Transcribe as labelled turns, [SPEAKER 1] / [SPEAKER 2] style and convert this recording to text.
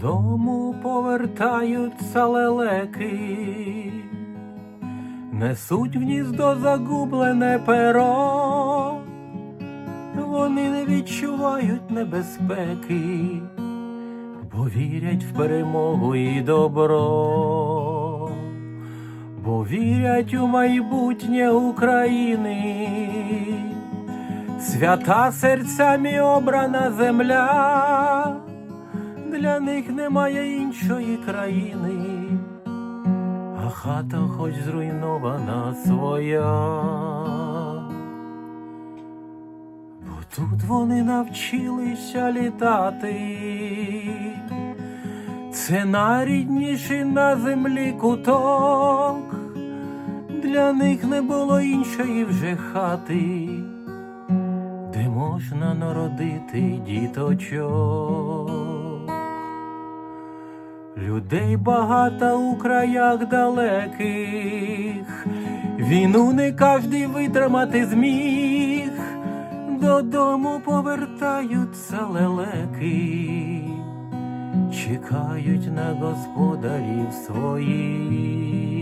[SPEAKER 1] Додому повертаються лелеки, несуть в гніздо загублене перо, вони не відчувають небезпеки, бо вірять в перемогу і добро, бо вірять у майбутнє України, свята серцями обрана земля для них немає іншої країни, а хата хоч зруйнована своя. Бо тут вони навчилися літати, це найрідніший на землі куток, для них не було іншої вже хати де можна народити діточок. Людей багато у краях далеких, війну не кожний витримати зміг, додому повертаються лелеки, чекають на господарів своїх.